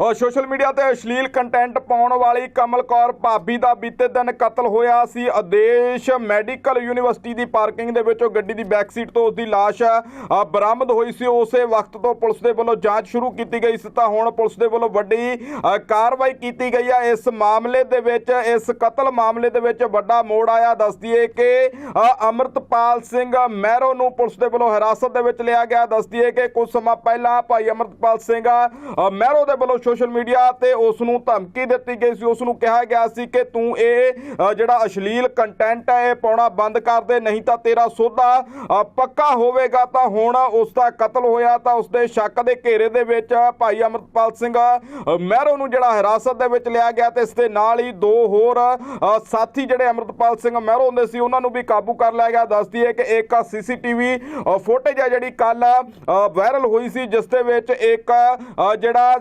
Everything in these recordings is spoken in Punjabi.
ਉਹ ਸੋਸ਼ਲ ਮੀਡੀਆ ਤੇ ਅਸ਼ਲੀਲ ਕੰਟੈਂਟ ਪਾਉਣ ਵਾਲੀ ਕਮਲ ਕੌਰ ਭਾਬੀ ਦਾ ਬੀਤੇ ਦਿਨ ਕਤਲ ਹੋਇਆ ਸੀ। ਆਦੇਸ਼ ਮੈਡੀਕਲ ਯੂਨੀਵਰਸਿਟੀ ਦੀ ਪਾਰਕਿੰਗ ਦੇ ਵਿੱਚੋਂ ਗੱਡੀ ਦੀ ਬੈਕ ਸੀਟ ਤੋਂ ਉਸਦੀ ਲਾਸ਼ ਬਰਾਮਦ ਹੋਈ ਸੀ। ਉਸੇ ਵਕਤ ਤੋਂ ਪੁਲਿਸ ਦੇ ਵੱਲੋਂ ਜਾਂਚ ਸ਼ੁਰੂ ਕੀਤੀ ਗਈ ਸੀ। ਤਾਂ ਹੁਣ ਪੁਲਿਸ ਦੇ ਵੱਲੋਂ ਵੱਡੀ ਕਾਰਵਾਈ ਕੀਤੀ ਗਈ ਹੈ ਇਸ ਮਾਮਲੇ ਦੇ ਵਿੱਚ ਇਸ ਕਤਲ ਮਾਮਲੇ ਦੇ ਵਿੱਚ ਵੱਡਾ ਮੋੜ ਆਇਆ। ਦੱਸਦੀ ਹੈ ਕਿ ਅ, ਅਮਰਤਪਾਲ ਸਿੰਘ ਮਹਿਰੋ ਨੂੰ ਪੁਲਿਸ ਦੇ ਵੱਲੋਂ ਹਿਰਾਸਤ ਦੇ ਵਿੱਚ ਲਿਆ ਗਿਆ। ਦੱਸਦੀ ਹੈ ਕਿ ਕੁਝ ਸਮਾਂ ਪਹਿਲਾਂ ਭਾਈ ਅਮਰਤਪਾਲ ਸਿੰਘ ਮਹਿਰੋ ਦੇ ਵੱਲੋਂ ਸੋਸ਼ਲ ਮੀਡੀਆ ਤੇ ਉਸ ਨੂੰ ਧਮਕੀ ਦਿੱਤੀ ਗਈ ਸੀ। ਉਸ ਨੂੰ ਕਿਹਾ ਗਿਆ ਸੀ ਕਿ ਤੂੰ ਇਹ ਜਿਹੜਾ ਅਸ਼ਲੀਲ ਕੰਟੈਂਟ ਹੈ, ਇਹ ਪਾਉਣਾ ਬੰਦ ਕਰ ਦੇ, ਨਹੀਂ ਤਾਂ ਤੇਰਾ ਸੋਧਾ ਪੱਕਾ ਹੋਵੇਗਾ। ਤਾਂ ਹੁਣ ਉਸ ਦਾ ਕਤਲ ਹੋਇਆ, ਤਾਂ ਉਸ ਦੇ ਸ਼ੱਕ ਦੇ ਘੇਰੇ ਦੇ ਵਿੱਚ ਭਾਈ ਅਮਰਤਪਾਲ ਸਿੰਘ ਮਹਿਰੋ ਨੂੰ ਜਿਹੜਾ ਹਿਰਾਸਤ ਦੇ ਵਿੱਚ ਲਿਆ ਗਿਆ ਤੇ ਇਸ ਦੇ ਨਾਲ ਹੀ ਦੋ ਹੋਰ ਸਾਥੀ ਜਿਹੜੇ ਅਮਰਤਪਾਲ ਸਿੰਘ ਮਹਿਰੋ ਹੁੰਦੇ ਸੀ, ਉਹਨਾਂ ਨੂੰ ਵੀ ਕਾਬੂ ਕਰ ਲਿਆ ਗਿਆ। ਦੱਸਦੀ ਹੈ ਕਿ ਇੱਕ ਸੀਸੀਟੀਵੀ ਫੁਟੇਜ ਹੈ ਜਿਹੜੀ ਕੱਲ ਵਾਇਰਲ ਹੋਈ ਸੀ, ਜਿਸ ਦੇ ਵਿੱਚ ਇੱਕ ਜਿਹੜਾ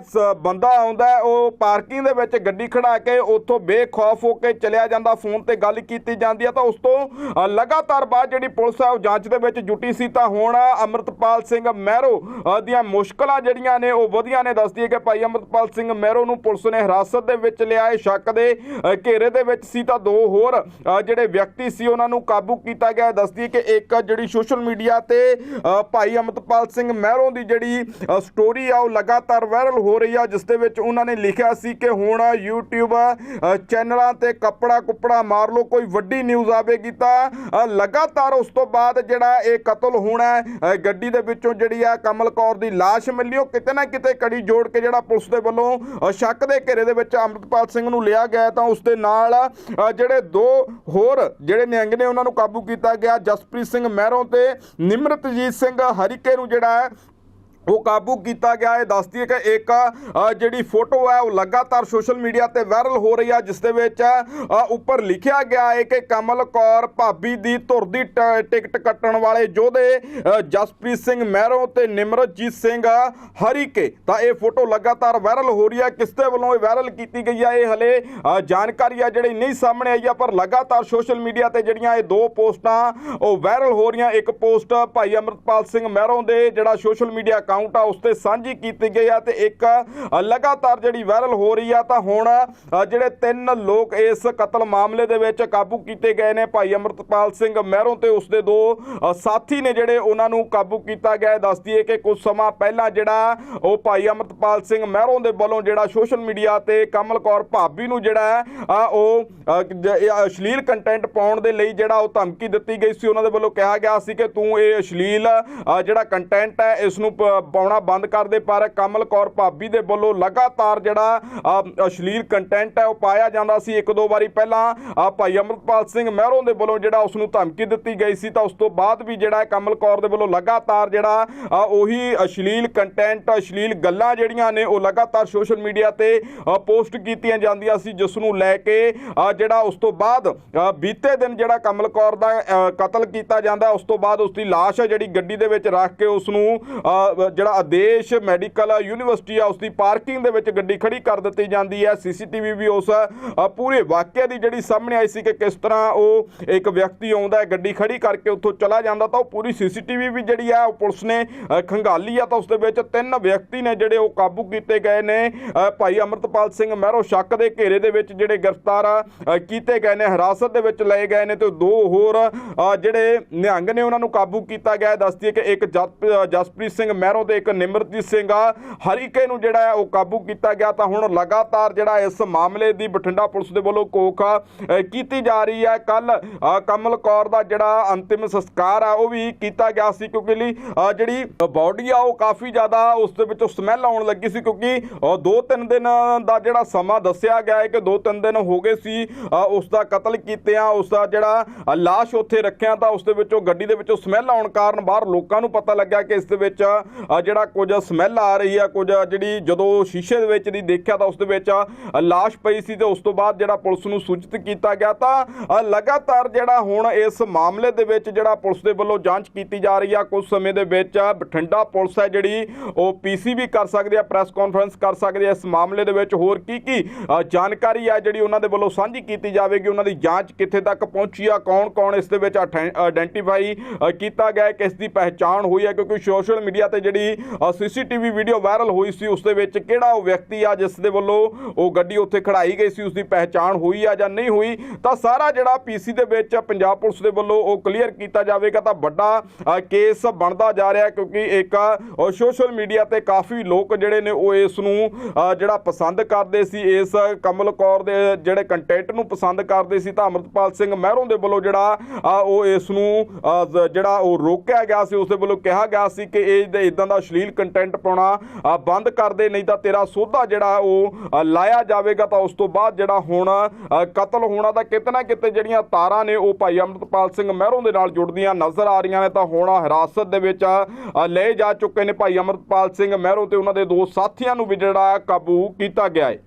ਬੰਦਾ ਆਉਂਦਾ ਉਹ ਪਾਰਕਿੰਗ ਦੇ ਵਿੱਚ ਗੱਡੀ ਖੜਾ ਕੇ ਉੱਥੋਂ ਬੇਖੌਫ ਹੋ ਕੇ ਚਲਿਆ ਜਾਂਦਾ, ਫੋਨ ਤੇ ਗੱਲ ਕੀਤੀ ਜਾਂਦੀ ਹੈ ਤਾਂ ਉਸ ਤੋਂ ਲਗਾਤਾਰ ਬਾਅਦ ਜਿਹੜੀ ਪੁਲਿਸ ਆ, ਉਹ ਜਾਂਚ ਦੇ ਵਿੱਚ ਜੁਟੀ ਸੀ ਤਾਂ ਹੁਣ ਅਮਰਤਪਾਲ ਸਿੰਘ ਮਹਿਰੋ ਦੀਆਂ ਮੁਸ਼ਕਲਾਂ ਜਿਹੜੀਆਂ ਨੇ ਉਹ ਵਧੀਆਂ ਨੇ, ਦੱਸਦੀ ਹੈ ਕਿ ਭਾਈ ਅਮਰਤਪਾਲ ਸਿੰਘ ਮਹਿਰੋ ਨੂੰ ਪੁਲਿਸ ਨੇ ਹਿਰਾਸਤ ਦੇ ਵਿੱਚ ਲਿਆਏ ਸ਼ੱਕ ਦੇ ਘੇਰੇ ਦੇ ਵਿੱਚ ਸੀ ਤਾਂ ਦੋ ਹੋਰ ਜਿਹੜੇ ਵਿਅਕਤੀ ਸੀ ਉਹਨਾਂ ਨੂੰ ਕਾਬੂ ਕੀਤਾ ਗਿਆ। ਦੱਸਦੀ ਹੈ ਕਿ ਇੱਕ ਜਿਹੜੀ ਸੋਸ਼ਲ ਮੀਡੀਆ ਤੇ ਭਾਈ ਅਮਰਤਪਾਲ ਸਿੰਘ ਮਹਿਰੋ ਦੀ ਜਿਹੜੀ ਸਟੋਰੀ ਆ, ਉਹ ਲਗਾਤਾਰ ਵਾਇਰਲ ਹੋ ਰਹੀ ਆ, ਜਿਸ ਦੇ ਵਿੱਚ ਉਹਨਾਂ ਨੇ ਲਿਖਿਆ ਸੀ ਕਿ ਹੁਣ YouTube ਚੈਨਲਾਂ ਤੇ ਕੱਪੜਾ ਕੁੱਪੜਾ ਮਾਰ ਲਓ, ਕੋਈ ਵੱਡੀ ਨਿਊਜ਼ ਆਵੇਗੀ ਤਾਂ ਲਗਾਤਾਰ ਉਸ ਤੋਂ ਬਾਅਦ ਜਿਹੜਾ ਇਹ ਕਤਲ ਹੋਣਾ ਗੱਡੀ ਦੇ ਵਿੱਚੋਂ ਜਿਹੜੀ ਆ ਕਮਲ ਕੌਰ ਦੀ ਲਾਸ਼ ਮਿਲੀ, ਉਹ ਕਿਤੇ ਨਾ ਕਿਤੇ ਕੜੀ ਜੋੜ ਕੇ ਜਿਹੜਾ ਪੁਲਿਸ ਦੇ ਵੱਲੋਂ ਸ਼ੱਕ ਦੇ ਘੇਰੇ ਦੇ ਵਿੱਚ ਅੰਮ੍ਰਿਤਪਾਲ ਸਿੰਘ ਨੂੰ ਲਿਆ ਗਿਆ ਤਾਂ ਉਸ ਦੇ ਨਾਲ ਜਿਹੜੇ ਦੋ ਹੋਰ ਜਿਹੜੇ ਨਿਹੰਗ ਨੇ ਉਹਨਾਂ ਨੂੰ ਕਾਬੂ ਕੀਤਾ ਗਿਆ, ਜਸਪ੍ਰੀਤ ਸਿੰਘ ਮਹਿਰੋਂ ਤੇ ਨਿਮਰਤਜੀਤ ਸਿੰਘ ਹਰੀਕੇ ਨੂੰ ਜਿਹੜਾ ਉਹ ਕਾਬੂ ਕੀਤਾ ਗਿਆ। ਹੈ ਦੱਸਦੀ ਹੈ ਕਿ ਇੱਕ ਜਿਹੜੀ ਫੋਟੋ ਹੈ, ਉਹ ਲਗਾਤਾਰ ਸੋਸ਼ਲ ਮੀਡੀਆ ਤੇ ਵਾਇਰਲ ਹੋ ਰਹੀ ਹੈ, ਜਿਸ ਦੇ ਵਿੱਚ ਉੱਪਰ ਲਿਖਿਆ ਗਿਆ ਹੈ ਕਿ ਕਮਲ ਕੌਰ ਭਾਬੀ ਦੀ ਧੁਰ ਦੀ ਟ- ਟਿਕਟ ਕੱਟਣ ਵਾਲੇ ਯੋਧੇ ਜਸਪ੍ਰੀਤ ਸਿੰਘ ਮਹਿਰੋਂ ਤੇ ਨਿਮਰਤਜੀਤ ਸਿੰਘ ਹਰੀਕੇ। ਤਾਂ ਇਹ ਫੋਟੋ ਲਗਾਤਾਰ ਵਾਇਰਲ ਹੋ ਰਹੀ ਹੈ। ਕਿਸ ਦੇ ਵੱਲੋਂ ਇਹ ਵਾਇਰਲ ਕੀਤੀ ਗਈ ਹੈ, ਇਹ ਹਲੇ ਜਾਣਕਾਰੀ ਆ ਜਿਹੜੀ ਨਹੀਂ ਸਾਹਮਣੇ ਆਈ ਆ ਪਰ ਲਗਾਤਾਰ ਸੋਸ਼ਲ ਮੀਡੀਆ ਤੇ ਜਿਹੜੀਆਂ ਇਹ ਦੋ ਪੋਸਟਾਂ, ਉਹ ਵਾਇਰਲ ਹੋ ਰਹੀਆਂ। ਇੱਕ ਪੋਸਟ ਭਾਈ ਅਮਰਤਪਾਲ ਸਿੰਘ ਮਹਿਰੋਂ ਦੇ, ਜਿਹੜਾ ਸੋਸ਼ਲ ਮੀਡੀਆ ਅਕਾਊਂਟ ਆ, ਉਸ ਤੇ ਸਾਂਝੀ ਕੀਤੀ ਗਈ ਆ ਤੇ ਇੱਕ ਲਗਾਤਾਰ ਜਿਹੜੀ ਵਾਇਰਲ ਹੋ ਰਹੀ ਆ, ਤਾਂ ਹੁਣ ਜਿਹੜੇ ਤਿੰਨ ਲੋਕ ਇਸ ਕਤਲ ਮਾਮਲੇ ਦੇ ਵਿੱਚ ਕਾਬੂ ਕੀਤੇ ਗਏ ਨੇ, ਭਾਈ ਅਮਰਤਪਾਲ ਸਿੰਘ ਮਹਿਰੋਂ ਤੇ ਉਸ ਦੇ ਦੋ ਸਾਥੀ ਨੇ ਜਿਹੜੇ ਉਹਨਾਂ ਨੂੰ ਕਾਬੂ ਕੀਤਾ ਗਿਆ ਹੈ। ਦੱਸਦੀ ਕਿ ਕੁਝ ਸਮਾਂ ਪਹਿਲਾਂ ਜਿਹੜਾ ਉਹ ਭਾਈ ਅਮਰਤਪਾਲ ਸਿੰਘ ਮਹਿਰੋਂ ਦੇ ਵੱਲੋਂ ਜਿਹੜਾ ਸੋਸ਼ਲ ਮੀਡੀਆ ਤੇ ਕਮਲ ਕੌਰ ਭਾਬੀ ਨੂੰ ਜਿਹੜਾ ਆ ਉਹ ਅਸ਼ਲੀਲ ਕੰਟੈਂਟ ਪਾਉਣ ਦੇ ਲਈ ਜਿਹੜਾ ਉਹ ਧਮਕੀ ਦਿੱਤੀ ਗਈ ਸੀ। ਉਹਨਾਂ ਦੇ ਵੱਲੋਂ ਕਿਹਾ ਗਿਆ ਸੀ ਕਿ ਤੂੰ ਇਹ ਅਸ਼ਲੀਲ ਜਿਹੜਾ ਕੰਟੈਂਟ ਹੈ, ਇਸ ਨੂੰ ਪਾਉਣਾ ਬੰਦ ਕਰ ਦੇ, ਪਰ ਕਮਲ ਕੌਰ ਭਾਬੀ ਦੇ ਵੱਲੋਂ ਲਗਾਤਾਰ ਜਿਹੜਾ ਅਸ਼ਲੀਲ ਕੰਟੈਂਟ ਹੈ, ਉਹ ਪਾਇਆ ਜਾਂਦਾ ਸੀ। ਇੱਕ ਦੋ ਵਾਰੀ ਪਹਿਲਾਂ ਭਾਈ ਅਮਰਪਾਲ ਸਿੰਘ ਮਹਿਰੋਂ ਦੇ ਵੱਲੋਂ ਜਿਹੜਾ ਉਸ ਨੂੰ ਧਮਕੀ ਦਿੱਤੀ ਗਈ ਸੀ, ਤਾਂ ਉਸ ਤੋਂ ਬਾਅਦ ਵੀ ਜਿਹੜਾ ਕਮਲ ਕੌਰ ਦੇ ਵੱਲੋਂ ਲਗਾਤਾਰ ਜਿਹੜਾ ਉਹੀ ਅਸ਼ਲੀਲ ਕੰਟੈਂਟ ਅਸ਼ਲੀਲ ਗੱਲਾਂ ਜਿਹੜੀਆਂ ਨੇ, ਉਹ ਲਗਾਤਾਰ ਸੋਸ਼ਲ ਮੀਡੀਆ ਤੇ ਪੋਸਟ ਕੀਤੀਆਂ ਜਾਂਦੀਆਂ ਸੀ ਜਿਸ ਨੂੰ ਲੈ ਕੇ ਜਿਹੜਾ ਉਸ ਤੋਂ ਬਾਅਦ ਬੀਤੇ ਦਿਨ ਜਿਹੜਾ ਕਮਲ ਕੌਰ ਦਾ ਕਤਲ ਕੀਤਾ ਜਾਂਦਾ, ਉਸ ਤੋਂ ਬਾਅਦ ਉਸ ਦੀ ਲਾਸ਼ ਜਿਹੜੀ ਗੱਡੀ ਦੇ ਵਿੱਚ ਰੱਖ ਕੇ ਉਸ ਨੂੰ ਜਿਹੜਾ ਆਦੇਸ਼ ਮੈਡੀਕਲ ਯੂਨੀਵਰਸਿਟੀ ਆ ਉਸ ਦੀ ਪਾਰਕਿੰਗ ਦੇ ਵਿੱਚ ਗੱਡੀ ਖੜੀ ਕਰ ਦਿੱਤੀ ਜਾਂਦੀ ਹੈ। ਸੀਸੀਟੀਵੀ ਵੀ ਉਸ ਪੂਰੇ ਵਾਕਿਆ ਦੀ ਜਿਹੜੀ ਸਾਹਮਣੇ ਆਈ ਸੀ ਕਿ ਕਿਸ ਤਰ੍ਹਾਂ ਉਹ ਇੱਕ ਵਿਅਕਤੀ ਆਉਂਦਾ ਹੈ ਗੱਡੀ ਖੜੀ ਕਰਕੇ ਉੱਥੋਂ ਚਲਾ ਜਾਂਦਾ ਤਾਂ ਉਹ ਪੂਰੀ ਸੀਸੀਟੀਵੀ ਵੀ ਜਿਹੜੀ ਆ ਉਹ ਪੁਲਿਸ ਨੇ ਅ, ਖੰਗਾਲੀ ਆ ਤਾਂ ਉਸ ਦੇ ਵਿੱਚ ਤਿੰਨ ਵਿਅਕਤੀ ਨੇ ਜਿਹੜੇ ਉਹ ਕਾਬੂ ਕੀਤੇ ਗਏ ਨੇ। ਭਾਈ ਅਮਰਤਪਾਲ ਸਿੰਘ ਮਹਿਰੋ ਸ਼ੱਕ ਦੇ ਘੇਰੇ ਦੇ ਵਿੱਚ ਜਿਹੜੇ ਗ੍ਰਿਫਤਾਰ ਕੀਤੇ ਗਏ ਨੇ ਹਿਰਾਸਤ ਦੇ ਵਿੱਚ ਲਏ ਗਏ ਨੇ ਤੇ ਦੋ ਹੋਰ ਜਿਹੜੇ ਨਿਹੰਗ ਨੇ ਉਹਨਾਂ ਨੂੰ ਕਾਬੂ ਕੀਤਾ ਗਿਆ। ਦੱਸਦੀ ਹੈ ਕਿ ਇੱਕ ਜਸਪ੍ਰੀਤ ਸਿੰਘ ਮਹਿਰੋ ਤੇ ਇੱਕ ਨਿਮਰਜੀਤ ਸਿੰਘ ਹਰੀਕੇ ਨੂੰ ਜਿਹੜਾ ਹੈ ਉਹ ਕਾਬੂ ਕੀਤਾ ਗਿਆ ਤਾਂ ਹੁਣ ਲਗਾਤਾਰ ਜਿਹੜਾ ਇਸ ਮਾਮਲੇ ਦੀ ਬਠਿੰਡਾ ਪੁਲਿਸ ਦੇ ਵੱਲੋਂ ਕੋਖ ਕੀਤੀ ਜਾ ਰਹੀ ਹੈ। ਕੱਲ ਕਮਲ ਕੌਰ ਦਾ ਜਿਹੜਾ ਅੰਤਿਮ ਸੰਸਕਾਰ ਆ ਉਹ ਵੀ ਕੀਤਾ ਗਿਆ ਸੀ ਕਿਉਂਕਿ ਲਈ ਜਿਹੜੀ ਬਾਡੀ ਆ ਉਹ ਕਾਫੀ ਜ਼ਿਆਦਾ ਉਸ ਦੇ ਵਿੱਚੋਂ ਸਮੈਲ ਆਉਣ ਲੱਗੀ ਸੀ ਕਿਉਂਕਿ ਅ, ਦੋ ਤਿੰਨ ਦਿਨ ਦਾ ਜਿਹੜਾ ਸਮਾਂ ਦੱਸਿਆ ਗਿਆ ਹੈ ਕਿ ਦੋ ਤਿੰਨ ਦਿਨ ਹੋ ਗਏ ਸੀ ਅ, ਉਸ ਦਾ ਕਤਲ ਕੀਤਿਆਂ ਉਸ ਦਾ ਜਿਹੜਾ ਅ, ਲਾਸ਼ ਉੱਥੇ ਰੱਖਿਆ ਤਾਂ ਉਸ ਦੇ ਵਿੱਚੋਂ ਗੱਡੀ ਦੇ ਵਿੱਚੋਂ ਸਮੈਲ ਆਉਣ ਕਾਰਨ ਬਾਹਰ ਲੋਕਾਂ ਨੂੰ ਪਤਾ ਲੱਗਿਆ ਕਿ ਇਸ ਦੇ ਵਿੱਚ ਜਿਹੜਾ ਕੁਝ ਸਮੈਲ ਆ ਰਹੀ ਆ, ਕੁਝ ਜਿਹੜੀ ਜਦੋਂ ਸ਼ੀਸ਼ੇ ਦੇ ਵਿੱਚ ਦੀ ਦੇਖਿਆ ਤਾਂ ਉਸ ਦੇ ਵਿੱਚ ਲਾਸ਼ ਪਈ ਸੀ ਤੇ ਉਸ ਤੋਂ ਬਾਅਦ ਜਿਹੜਾ ਪੁਲਿਸ ਨੂੰ ਸੂਚਿਤ ਕੀਤਾ ਗਿਆ ਤਾਂ ਲਗਾਤਾਰ ਜਿਹੜਾ ਹੁਣ ਇਸ ਮਾਮਲੇ ਦੇ ਵਿੱਚ ਜਿਹੜਾ ਪੁਲਿਸ ਦੇ ਵੱਲੋਂ ਜਾਂਚ ਕੀਤੀ ਜਾ ਰਹੀ ਆ, ਕੁਝ ਸਮੇਂ ਦੇ ਵਿੱਚ ਬਠਿੰਡਾ ਪੁਲਿਸ ਹੈ ਜਿਹੜੀ ਉਹ ਪੀਸੀ ਵੀ ਕਰ ਸਕਦੀ ਆ, ਪ੍ਰੈਸ ਕਾਨਫਰੰਸ ਕਰ ਸਕਦੀ ਆ ਇਸ ਮਾਮਲੇ ਦੇ ਵਿੱਚ। ਹੋਰ ਕੀ ਕੀ ਜਾਣਕਾਰੀ ਆ ਜਿਹੜੀ ਉਹਨਾਂ ਦੇ ਵੱਲੋਂ ਸਾਂਝੀ ਕੀਤੀ ਜਾਵੇਗੀ, ਉਹਨਾਂ ਦੀ ਜਾਂਚ ਕਿੱਥੇ ਤੱਕ ਪਹੁੰਚੀ ਆ ਕੌਣ ਕੌਣ ਇਸ ਦੇ ਵਿੱਚ ਆਇਡੈਂਟੀਫਾਈ ਕੀਤਾ ਗਿਆ, ਕਿਸ ਦੀ ਪਹਿਚਾਣ ਹੋਈ ਹੈ ਕਿਉਂਕਿ ਸੋਸ਼ਲ ਮੀਡੀਆ ਤੇ ਜਿਹੜੀ ਜਿਹੜੀ ਸੀਸੀਟੀਵੀ ਵੀਡੀਓ ਵਾਇਰਲ ਹੋਈ ਸੀ, ਉਸ ਦੇ ਵਿੱਚ ਕਿਹੜਾ ਉਹ ਵਿਅਕਤੀ ਆ ਜਿਸ ਦੇ ਵੱਲੋਂ ਉਹ ਗੱਡੀ ਉੱਥੇ ਖੜਾਈ ਗਈ ਸੀ ਉਸ ਦੀ ਪਹਿਚਾਣ ਹੋਈ ਆ ਜਾਂ ਨਹੀਂ ਹੋਈ, ਤਾਂ ਸਾਰਾ ਜਿਹੜਾ ਪੀਸੀ ਦੇ ਵਿੱਚ ਪੰਜਾਬ ਪੁਲਿਸ ਦੇ ਵੱਲੋਂ ਉਹ ਕਲੀਅਰ ਕੀਤਾ ਜਾਵੇਗਾ, ਤਾਂ ਵੱਡਾ ਕੇਸ ਬਣਦਾ ਜਾ ਰਿਹਾ ਕਿਉਂਕਿ ਇੱਕ ਸੋਸ਼ਲ ਮੀਡੀਆ ਤੇ ਕਾਫੀ ਲੋਕ ਜਿਹੜੇ ਨੇ ਉਹ ਇਸ ਨੂੰ ਜਿਹੜਾ ਪਸੰਦ ਕਰਦੇ ਸੀ, ਇਸ ਕਮਲ ਕੌਰ ਦੇ ਜਿਹੜੇ ਕੰਟੈਂਟ ਨੂੰ ਪਸੰਦ ਕਰਦੇ ਸੀ, ਤਾਂ ਅਮਰਤਪਾਲ ਸਿੰਘ ਮਹਿਰੋਂ ਦੇ ਵੱਲੋਂ ਜਿਹੜਾ ਉਹ ਇਸ ਨੂੰ ਜਿਹੜਾ ਉਹ ਰੋਕਿਆ ਗਿਆ ਸੀ, ਉਸ ਦੇ ਵੱਲੋਂ ਕਿਹਾ ਗਿਆ ਸੀ ਕਿ ਇਹ ਇਦਾਂ ਦਾ ਅਸ਼ਲੀਲ ਕੰਟੈਂਟ ਪਾਉਣਾ ਬੰਦ ਕਰ ਦੇ, ਨਹੀਂ ਤਾਂ ਤੇਰਾ ਸੋਧਾ ਜਿਹੜਾ ਉਹ ਲਾਇਆ ਜਾਵੇਗਾ। ਤਾਂ ਉਸ ਤੋਂ ਬਾਅਦ ਜਿਹੜਾ ਹੁਣ ਕਤਲ ਹੋਣਾ ਤਾਂ ਕਿਤੇ ਨਾ ਕਿਤੇ ਜਿਹੜੀਆਂ ਤਾਰਾਂ ਨੇ, ਉਹ ਭਾਈ ਅਮਰਤਪਾਲ ਸਿੰਘ ਮਹਿਰੋਂ ਦੇ ਨਾਲ ਜੁੜਦੀਆਂ ਨਜ਼ਰ ਆ ਰਹੀਆਂ ਨੇ। ਤਾਂ ਹੁਣ ਹਿਰਾਸਤ ਦੇ ਵਿੱਚ ਲਏ ਜਾ ਚੁੱਕੇ ਨੇ ਭਾਈ ਅਮਰਤਪਾਲ ਸਿੰਘ ਮਹਿਰੋਂ ਤੇ ਉਹਨਾਂ ਦੇ ਦੋ ਸਾਥੀਆਂ ਨੂੰ ਵੀ ਜਿਹੜਾ ਕਾਬੂ ਕੀਤਾ ਗਿਆ ਹੈ।